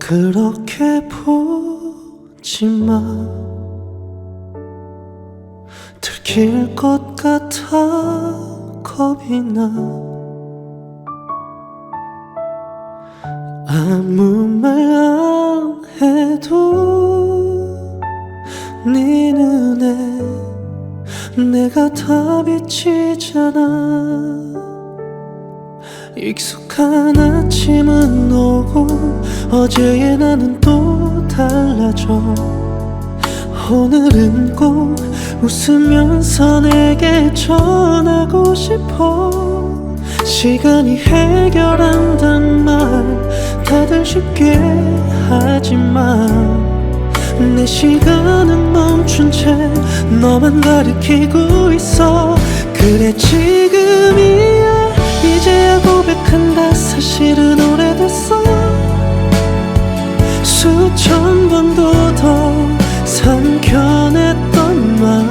그렇게 보지 마 들킬 것 같아 겁이 나 아무 말 안 해도 니는 내가 다 비치잖아. 익숙한 아침은 오고 어제의 나는 또 달라져. 오늘은 꼭 웃으면서 내게 전하고 싶어. 시간이 해결한단 말 다들 쉽게 하지만 내 시간은 멈춘 채 너만 가리키고 있어. 그래 지금이야. 이제야 고백한다. 사실은 오래됐어. 수천 번도 더 삼켜냈던 말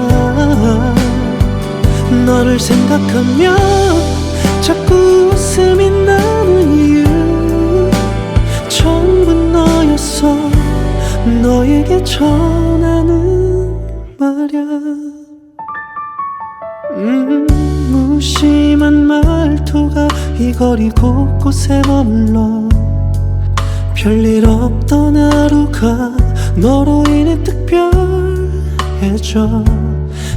너를 생각하면 자꾸 웃음이 나 너에게 전하는 말야. 음, 무심한 말투가 이 거리 곳곳에 머물러 별일 없던 하루가 너로 인해 특별해져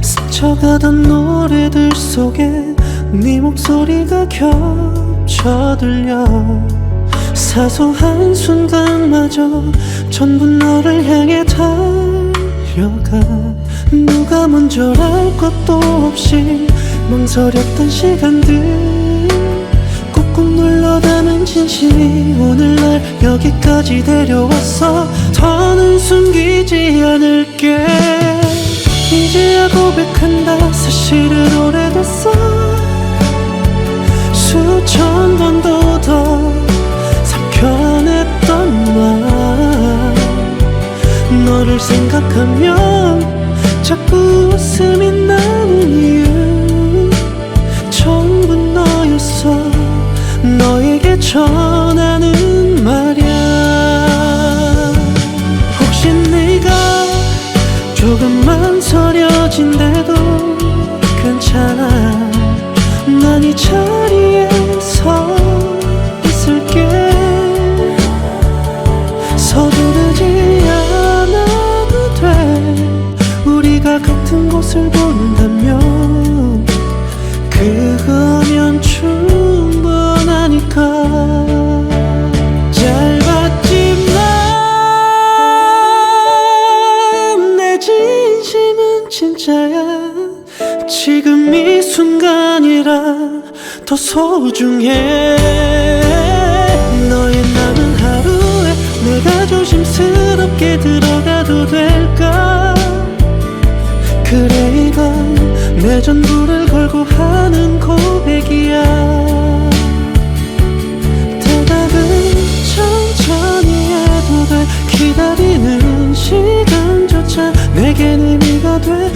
스쳐가던 노래들 속에 네 목소리가 겹쳐 들려 사소한 순간마저 전부 너를 향해 달려가. 누가 먼저랄 것도 없이 망설였던 시간들. 꾹꾹 눌러 담은 진심이 오늘날 여기까지 데려왔어. 더는 숨기지 않을게. 이제야 고백한다. 사실은 오래됐어 너를 생각하면 자꾸 웃음이 나는 곳을 본다면 그거면 충분하니까. 짧았지만 내 진심은 진짜야. 지금 이 순간이라 더 소중해. 너의 남은 하루에 내가 조심스럽게 들어가도 될까 내 전부를 걸고 하는 고백이야. 대답은 천천히 해도 돼. 기다리는 시간조차 내겐 의미가 돼